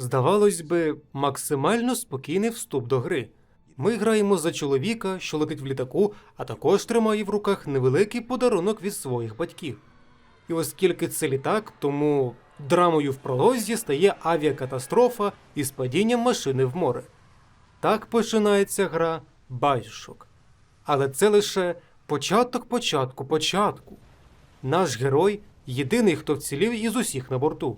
Здавалось би, максимально спокійний вступ до гри. Ми граємо за чоловіка, що летить в літаку, а також тримає в руках невеликий подарунок від своїх батьків. І оскільки це літак, тому драмою в пролозі стає авіакатастрофа із падінням машини в море. Так починається гра Байшок. Але це лише початок початку початку. Наш герой єдиний, хто вцілів із усіх на борту.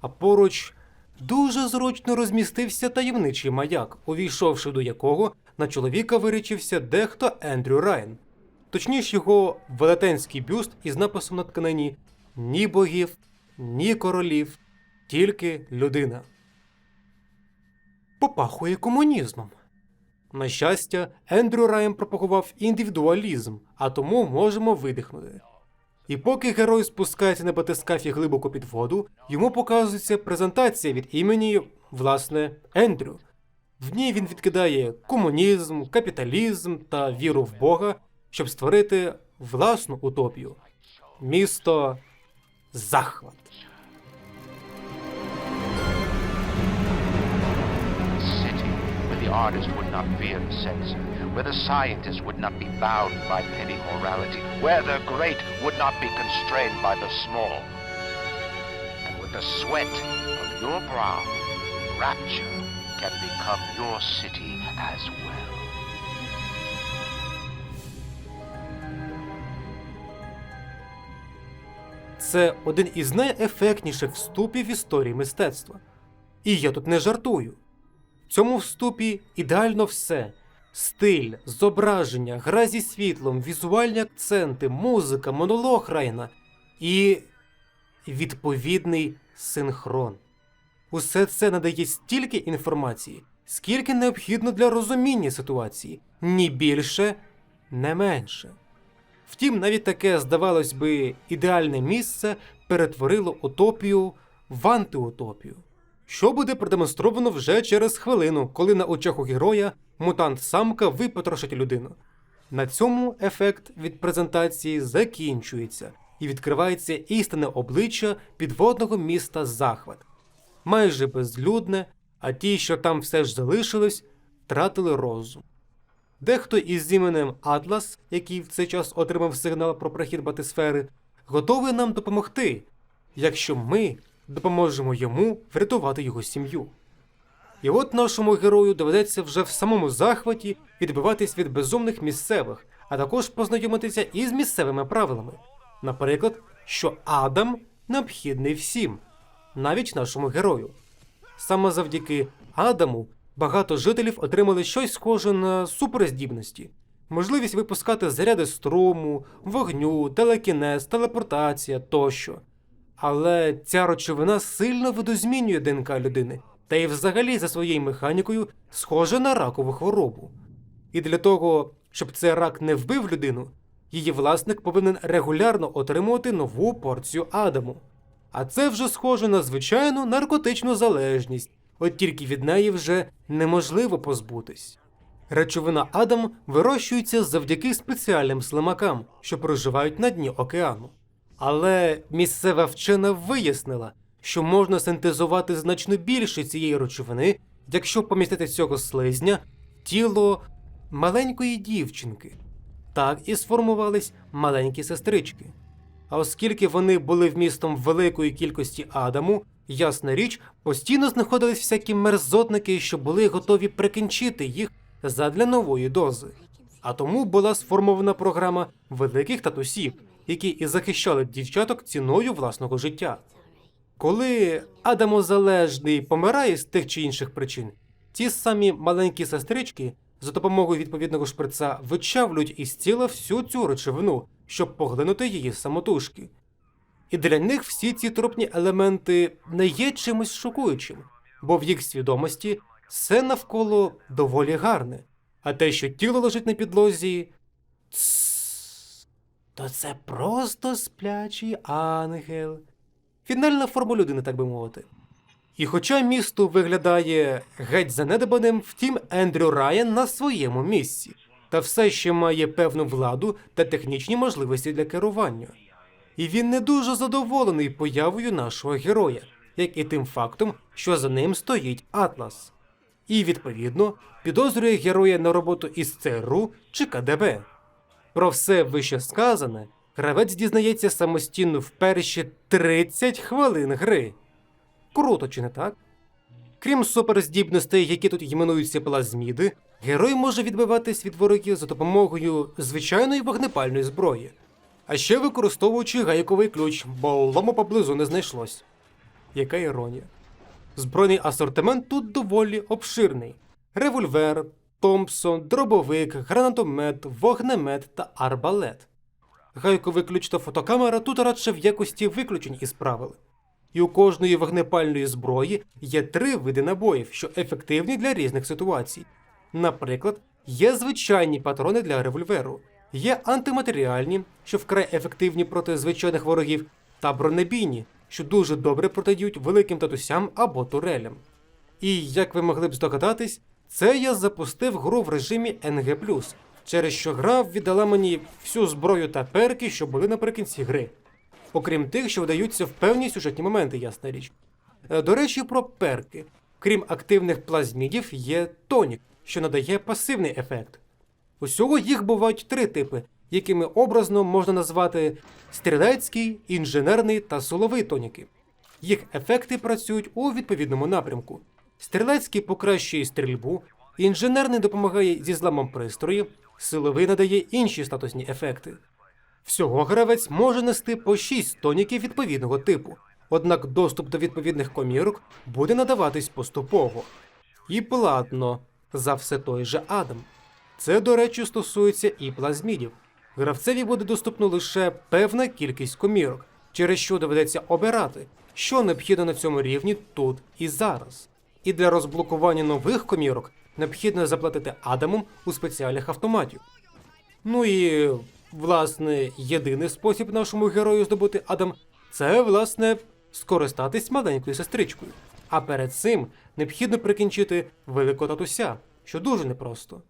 А поруч дуже зручно розмістився таємничий маяк, увійшовши до якого на чоловіка вирічився дехто Ендрю Райан. Точніше, його велетенський бюст із написом на тканині ні богів, ні королів, тільки людина. Попахує комунізмом. На щастя, Ендрю Райан пропагував індивідуалізм, а тому можемо видихнути. І поки герой спускається на батискафі глибоко під воду, йому показується презентація від імені, власне, Ендрю. В ній він відкидає комунізм, капіталізм та віру в Бога, щоб створити власну утопію. Місто Захват. city where the artist would not fear the censor, where the scientist would not be bound by petty morality, where the great would not be constrained by the small. And with the sweat of your brow, rapture can become your city as well. Це один із найефектніших вступів в історії мистецтва. І я тут не жартую. В цьому вступі ідеально все: стиль, зображення, гра зі світлом, візуальні акценти, музика, монолог Райна і відповідний синхрон. Усе це надає стільки інформації, скільки необхідно для розуміння ситуації, ні більше, не менше. Втім, навіть таке, здавалось би, ідеальне місце перетворило утопію в антиутопію. Що буде продемонстровано вже через хвилину, коли на очах у героя мутант-самка випотрошить людину. На цьому ефект від презентації закінчується і відкривається істинне обличчя підводного міста Захват. Майже безлюдне, а ті, що там все ж залишились, втратили розум. Дехто із іменем Атлас, який в цей час отримав сигнал про прохід батисфери, готовий нам допомогти, якщо ми допоможемо йому врятувати його сім'ю. І от нашому герою доведеться вже в самому захваті відбиватись від безумних місцевих, а також познайомитися із місцевими правилами. Наприклад, що Адам необхідний всім, навіть нашому герою. Саме завдяки Адаму багато жителів отримали щось схоже на суперздібності, можливість випускати заряди струму, вогню, телекінез, телепортація тощо. Але ця речовина сильно видозмінює ДНК людини, та й взагалі за своєю механікою схожа на ракову хворобу. І для того, щоб цей рак не вбив людину, її власник повинен регулярно отримувати нову порцію Адаму. А це вже схоже на звичайну наркотичну залежність, от тільки від неї вже неможливо позбутись. Речовина Адам вирощується завдяки спеціальним слимакам, що проживають на дні океану. Але місцева вчена вияснила, що можна синтезувати значно більше цієї речовини, якщо помістити цього слизня тіло маленької дівчинки. Так і сформувались маленькі сестрички. А оскільки вони були вмістом великої кількості Адаму, ясна річ, постійно знаходились всякі мерзотники, що були готові прикінчити їх задля нової дози. А тому була сформована програма великих татусів, які і захищали дівчаток ціною власного життя. Коли Адамозалежний помирає з тих чи інших причин, ті самі маленькі сестрички за допомогою відповідного шприца вичавлюють із тіла всю цю речовину, щоб поглинути її самотужки. І для них всі ці трупні елементи не є чимось шокуючим, бо в їх свідомості все навколо доволі гарне, а те, що тіло лежить на підлозі, «Тсс, то це просто сплячий ангел. Фінальна форма людини, так би мовити. І хоча місто виглядає геть занедбаним, втім Ендрю Райан на своєму місці, та все ще має певну владу та технічні можливості для керування. І він не дуже задоволений появою нашого героя, як і тим фактом, що за ним стоїть Атлас. І, відповідно, підозрює героя на роботу із ЦРУ чи КДБ. Про все вище сказане, гравець дізнається самостійно в перші 30 хвилин гри. Круто, чи не так? Крім суперздібностей, які тут іменуються плазміди, герой може відбиватись від ворогів за допомогою звичайної вогнепальної зброї, а ще використовуючи гайковий ключ, бо лому поблизу не знайшлось. Яка іронія. Збройний асортимент тут доволі обширний: револьвер, Томпсон, дробовик, гранатомет, вогнемет та арбалет. Гайковий ключ та фотокамера тут радше в якості виключень із правил. І у кожної вогнепальної зброї є три види набоїв, що ефективні для різних ситуацій. Наприклад, є звичайні патрони для револьверу, є антиматеріальні, що вкрай ефективні проти звичайних ворогів, та бронебійні, що дуже добре протидіють великим татусям або турелям. І як ви могли б здогадатись, це я запустив гру в режимі NG+, через що гра віддала мені всю зброю та перки, що були наприкінці гри. Окрім тих, що вдаються в певні сюжетні моменти, ясна річ. Е, До речі, про перки. Крім активних плазмідів, є тонік, що надає пасивний ефект. Усього їх бувають три типи, якими образно можна назвати стрілецький, інженерний та силовий тоніки. Їх ефекти працюють у відповідному напрямку. Стрілецький покращує стрільбу, інженерний допомагає зі зламом пристрою, силовий надає інші статусні ефекти. Всього гравець може нести по 6 тоніків відповідного типу, однак доступ до відповідних комірок буде надаватись поступово. І платно за все той же Адам. Це, до речі, стосується і плазмідів. Гравцеві буде доступно лише певна кількість комірок, через що доведеться обирати, що необхідно на цьому рівні тут і зараз. І для розблокування нових комірок необхідно заплатити Адамом у спеціальних автоматів. Ну і, власне, єдиний спосіб нашому герою здобути Адам це, власне, скористатись маленькою сестричкою. А перед цим необхідно прикінчити великого татуся, що дуже непросто.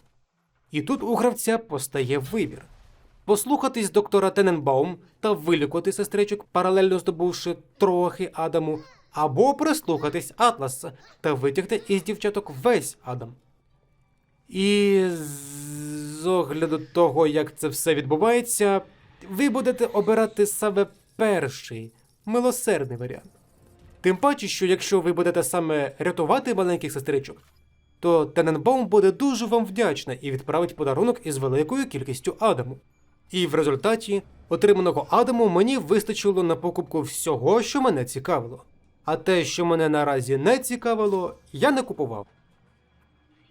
І тут у гравця постає вибір: послухатись доктора Тененбаум та вилікувати сестричок, паралельно здобувши трохи Адаму, або прислухатись Атласа та витягти із дівчаток весь Адам. І з огляду того, як це все відбувається, ви будете обирати саме перший милосердний варіант. Тим паче, що якщо ви будете саме рятувати маленьких сестричок, то Тененбаум буде дуже вам вдячна і відправить подарунок із великою кількістю Адаму. І в результаті отриманого Адаму мені вистачило на покупку всього, що мене цікавило. А те, що мене наразі не цікавило, я не купував.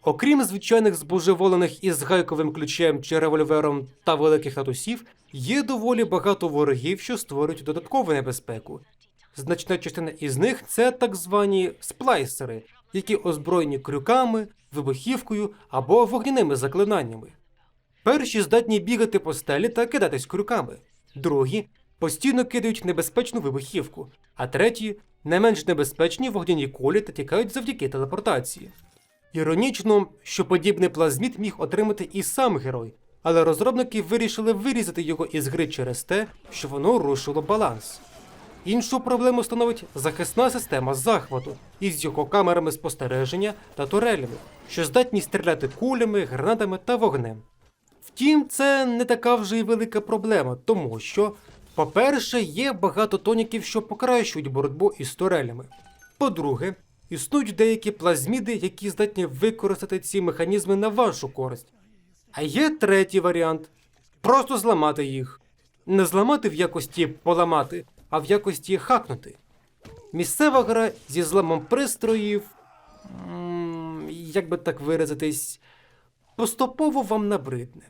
Окрім звичайних збожеволених із гайковим ключем чи револьвером та великих татусів, є доволі багато ворогів, що створюють додаткову небезпеку. Значна частина із них це так звані сплайсери, які озброєні крюками, вибухівкою або вогняними заклинаннями. Перші здатні бігати по стелі та кидатись крюками, другі постійно кидають небезпечну вибухівку, а треті не менш небезпечні вогняні кулі та тікають завдяки телепортації. Іронічно, що подібний плазміт міг отримати і сам герой, але розробники вирішили вирізати його із гри через те, що воно рушило баланс. Іншу проблему становить захисна система захвату із його камерами спостереження та турелями, що здатні стріляти кулями, гранатами та вогнем. Втім, це не така вже й велика проблема, тому що, по-перше, є багато тоніків, що покращують боротьбу із турелями. По-друге, існують деякі плазміди, які здатні використати ці механізми на вашу користь. А є третій варіант просто зламати їх. Не зламати в якості поламати, а в якості хакнути. Місцева гра зі зламом пристроїв, як би так виразитись, поступово вам набридне.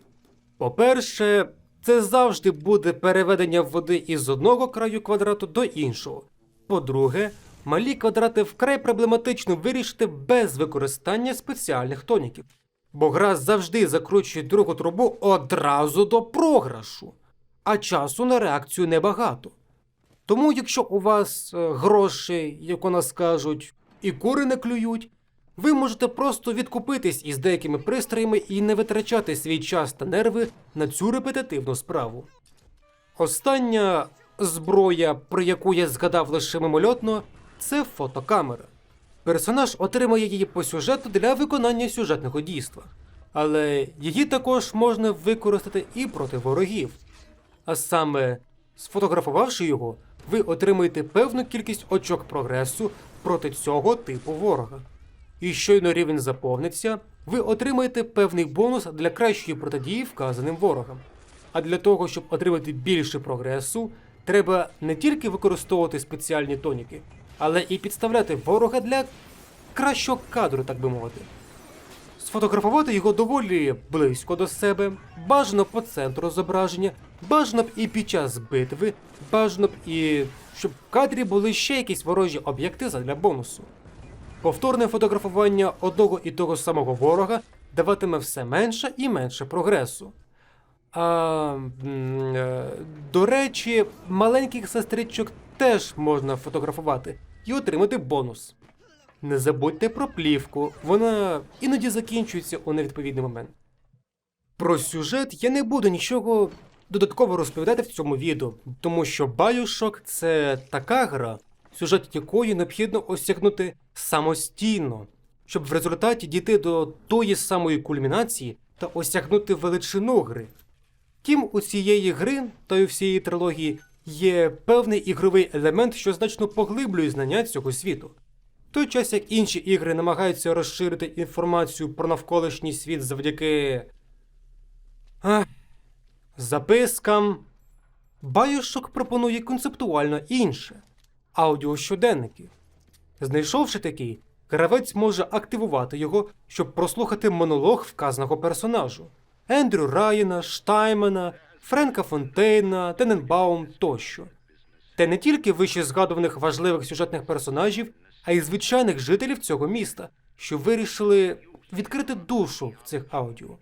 По-перше, це завжди буде переведення води із одного краю квадрату до іншого. По-друге, малі квадрати вкрай проблематично вирішити без використання спеціальних тоніків. Бо гра завжди закручує другу трубу одразу до програшу, а часу на реакцію небагато. Тому, якщо у вас е, грошей, як у нас кажуть, і кури не клюють, ви можете просто відкупитись із деякими пристроями і не витрачати свій час та нерви на цю репетитивну справу. Остання зброя, про яку я згадав лише мимольотно, це фотокамера. Персонаж отримує її по сюжету для виконання сюжетного дійства, але її також можна використати і проти ворогів. А саме, сфотографувавши його, ви отримуєте певну кількість очок прогресу проти цього типу ворога. І щойно рівень заповниться, ви отримаєте певний бонус для кращої протидії вказаним ворогам. А для того, щоб отримати більше прогресу, треба не тільки використовувати спеціальні тоніки, але і підставляти ворога для кращого кадру, так би мовити. Сфотографувати його доволі близько до себе, бажано по центру зображення, бажано б і під час битви, бажано б і щоб в кадрі були ще якісь ворожі об'єкти задля бонусу. Повторне фотографування одного і того самого ворога даватиме все менше і менше прогресу. А, е, до речі, маленьких сестричок теж можна фотографувати і отримати бонус. Не забудьте про плівку, вона іноді закінчується у невідповідний момент. Про сюжет я не буду нічого додатково розповідати в цьому відео, тому що Bioshock – це така гра, сюжет якої необхідно осягнути самостійно, щоб в результаті дійти до тої самої кульмінації та осягнути величину гри. Втім, у цієї гри та у всієї трилогії є певний ігровий елемент, що значно поглиблює знання цього світу. В той час як інші ігри намагаються розширити інформацію про навколишній світ завдяки. А, запискам. Bioshock пропонує концептуально інше аудіощоденники. Знайшовши такий, гравець може активувати його, щоб прослухати монолог вказаного персонажу Ендрю Райана, Штаймена, Френка Фонтейна, Тененбаум тощо. Та не тільки вище згадуваних важливих сюжетних персонажів, а й звичайних жителів цього міста, що вирішили відкрити душу в цих аудіо.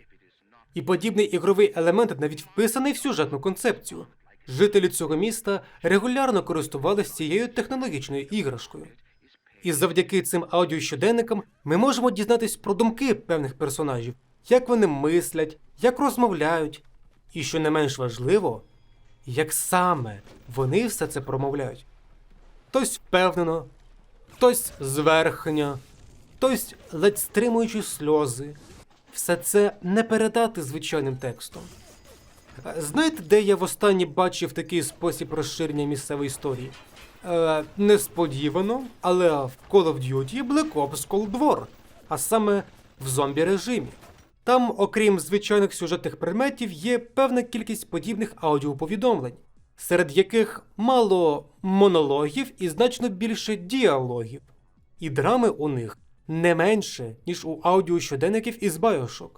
І подібний ігровий елемент навіть вписаний в сюжетну концепцію. Жителі цього міста регулярно користувалися цією технологічною іграшкою. І завдяки цим аудіощоденникам ми можемо дізнатись про думки певних персонажів, як вони мислять, як розмовляють, і що не менш важливо, як саме вони все це промовляють. Хтось впевнено, хтось зверхня, хтось ледь стримуючи сльози. Все це не передати звичайним текстом. Знаєте, де я востаннє бачив такий спосіб розширення місцевої історії? Е, несподівано, але в Call of Duty Black Ops Cold War, а саме в зомбі режимі. Там, окрім звичайних сюжетних предметів, є певна кількість подібних аудіоповідомлень, серед яких мало монологів і значно більше діалогів. І драми у них не менше, ніж у аудіощоденників із Bioshock.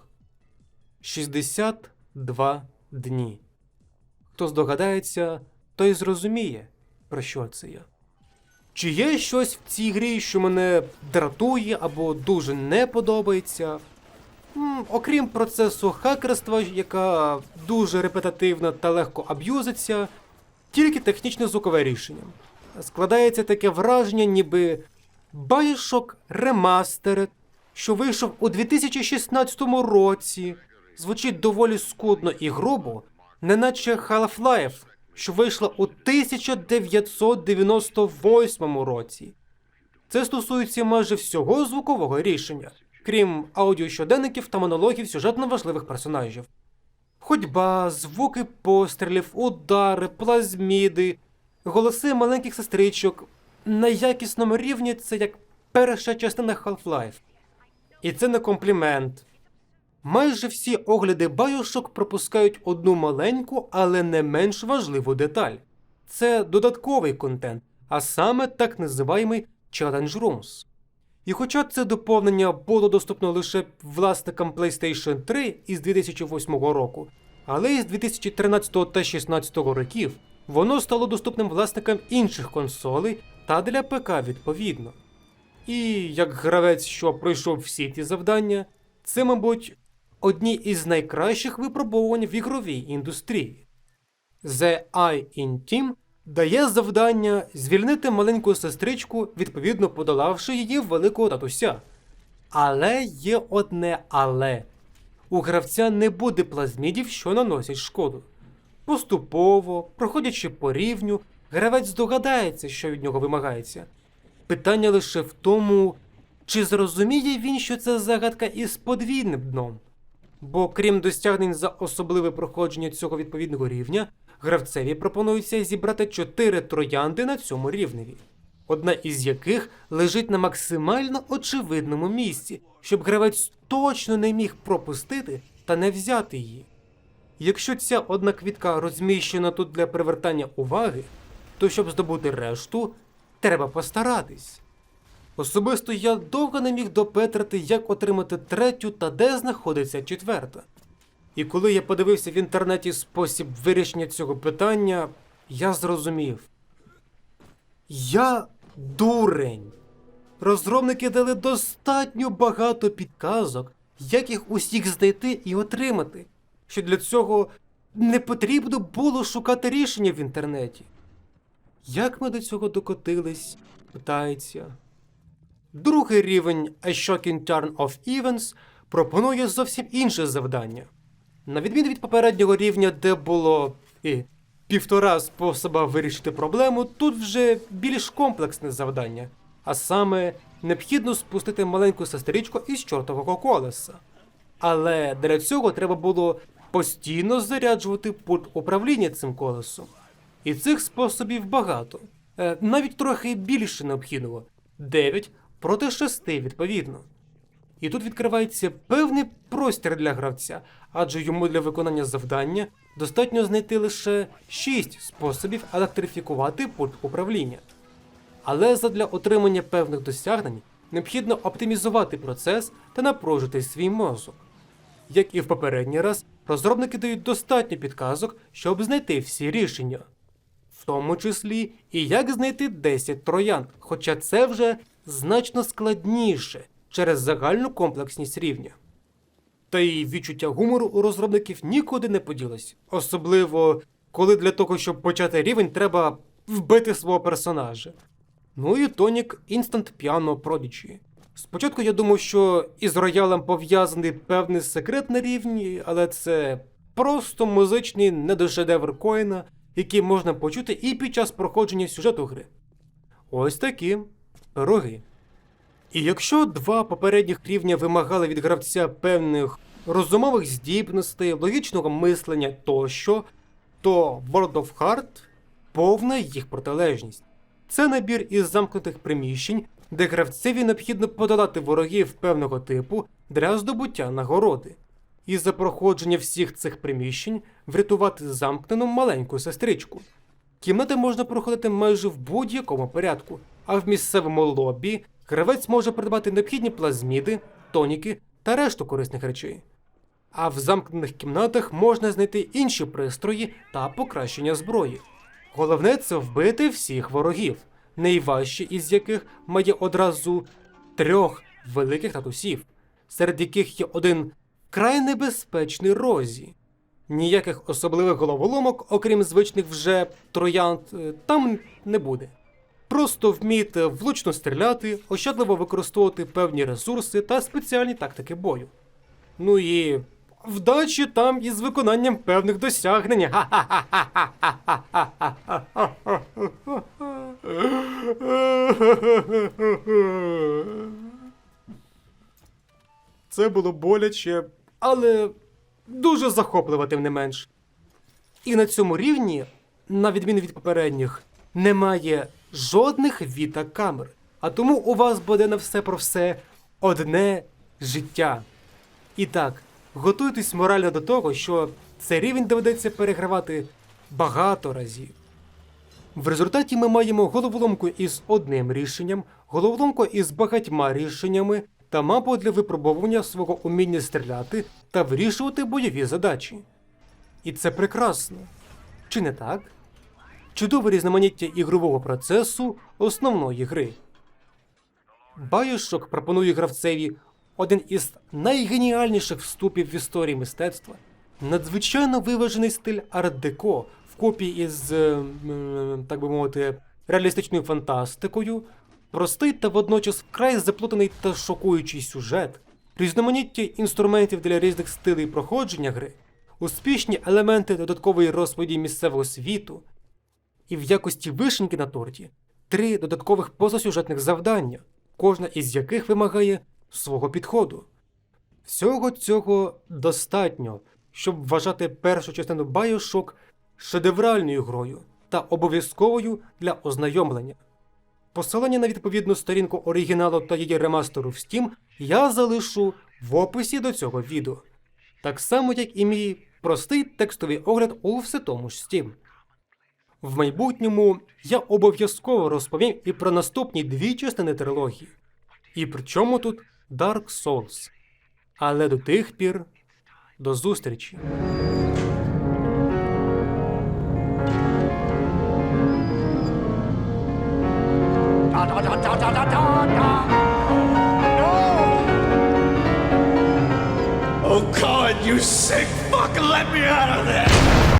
62 дні. Хто здогадається, той зрозуміє, про що це я. Чи є щось в цій грі, що мене дратує або дуже не подобається? Окрім процесу хакерства, яка дуже репетативна та легко аб'юзиться, тільки технічне звукове рішення. Складається таке враження, ніби Bioshock Remastered, що вийшов у 2016 році, звучить доволі скудно і грубо, неначе Half-Life, що вийшла у 1998 році. Це стосується майже всього звукового рішення, крім аудіощоденників та монологів сюжетно важливих персонажів. Ходьба, звуки пострілів, удари, плазміди, голоси маленьких сестричок на якісному рівні це як перша частина Half-Life. І це не комплімент. Майже всі огляди Bioshock пропускають одну маленьку, але не менш важливу деталь. Це додатковий контент, а саме так називаємий Challenge Rooms. І хоча це доповнення було доступно лише власникам PlayStation 3 із 2008 року, але із 2013 та 2016 років воно стало доступним власникам інших консолей та для ПК відповідно. І як гравець, що пройшов всі ті завдання, це, мабуть, одні із найкращих випробувань в ігровій індустрії. The Eye in Team дає завдання звільнити маленьку сестричку, відповідно подолавши її великого татуся. Але є одне але. У гравця не буде плазмідів, що наносять шкоду. Поступово, проходячи по рівню, гравець здогадається, що від нього вимагається. Питання лише в тому, чи зрозуміє він, що це загадка із подвійним дном. Бо крім досягнень за особливе проходження цього відповідного рівня, гравцеві пропонується зібрати чотири троянди на цьому рівневі, одна із яких лежить на максимально очевидному місці, щоб гравець точно не міг пропустити та не взяти її. Якщо ця одна квітка розміщена тут для привертання уваги, то щоб здобути решту, треба постаратись. Особисто я довго не міг допетрити, як отримати третю та де знаходиться четверта. І коли я подивився в інтернеті спосіб вирішення цього питання, я зрозумів. Я дурень. Розробники дали достатньо багато підказок, як їх усіх знайти і отримати, що для цього не потрібно було шукати рішення в інтернеті. Як ми до цього докотились? питається. Другий рівень A Shocking Turn of Events пропонує зовсім інше завдання. На відміну від попереднього рівня, де було і, півтора способа вирішити проблему, тут вже більш комплексне завдання, а саме необхідно спустити маленьку сестричку із чортового колеса. Але для цього треба було постійно заряджувати пульт управління цим колесом. І цих способів багато, Е, навіть трохи більше необхідного 9 проти 6 відповідно. І тут відкривається певний простір для гравця, адже йому для виконання завдання достатньо знайти лише 6 способів електрифікувати пульт управління. Але задля отримання певних досягнень необхідно оптимізувати процес та напружити свій мозок. Як і в попередній раз, розробники дають достатньо підказок, щоб знайти всі рішення, в тому числі і як знайти 10 троянд, хоча це вже значно складніше через загальну комплексність рівня. Та й відчуття гумору у розробників нікуди не поділось, особливо коли для того, щоб почати рівень, треба вбити свого персонажа. Ну і Тонік Instant Piano Prodigy. Спочатку я думав, що із роялем пов'язаний певний секрет на рівні, але це просто музичний недошедевр коїна, який можна почути і під час проходження сюжету гри. Ось такі пироги. І якщо два попередніх рівня вимагали від гравця певних розумових здібностей, логічного мислення тощо, то World of Heart повна їх протилежність. Це набір із замкнутих приміщень, де гравцеві необхідно подолати ворогів певного типу для здобуття нагороди. І за проходження всіх цих приміщень врятувати замкнену маленьку сестричку. Кімнати можна проходити майже в будь-якому порядку, а в місцевому лобі гравець може придбати необхідні плазміди, тоніки та решту корисних речей. А в замкнених кімнатах можна знайти інші пристрої та покращення зброї. Головне це вбити всіх ворогів, найважче із яких має одразу трьох великих татусів, серед яких є один край небезпечний розі. Ніяких особливих головоломок, окрім звичних вже троянд, е, там не буде. Просто вмійте влучно стріляти, ощадливо використовувати певні ресурси та спеціальні тактики бою. Ну і вдачі там із виконанням певних досягнень. Це було боляче, але дуже захопливо, тим не менш. І на цьому рівні, на відміну від попередніх, немає жодних віта камер. А тому у вас буде на все про все одне життя. І так, готуйтесь морально до того, що цей рівень доведеться перегравати багато разів. В результаті ми маємо головоломку із одним рішенням, головоломку із багатьма рішеннями та мапу для випробовування свого уміння стріляти та вирішувати бойові задачі. І це прекрасно. Чи не так? Чудове різноманіття ігрового процесу основної гри. Bioshock пропонує гравцеві один із найгеніальніших вступів в історії мистецтва, надзвичайно виважений стиль арт-деко в копії із, е, так би мовити, реалістичною фантастикою, простий та водночас вкрай заплутаний та шокуючий сюжет, різноманіття інструментів для різних стилей проходження гри, успішні елементи додаткової розповіді місцевого світу, і в якості вишеньки на торті три додаткових позасюжетних завдання, кожна із яких вимагає свого підходу. Всього цього достатньо, щоб вважати першу частину Bioshock шедевральною грою та обов'язковою для ознайомлення. Посилання на відповідну сторінку оригіналу та її ремастеру в Steam я залишу в описі до цього відео. Так само, як і мій простий текстовий огляд у все тому ж Steam. В майбутньому я обов'язково розповім і про наступні дві частини трилогії. І при чому тут Dark Souls. Але до тих пір до зустрічі. Oh God, you sick fuck, let me out of there!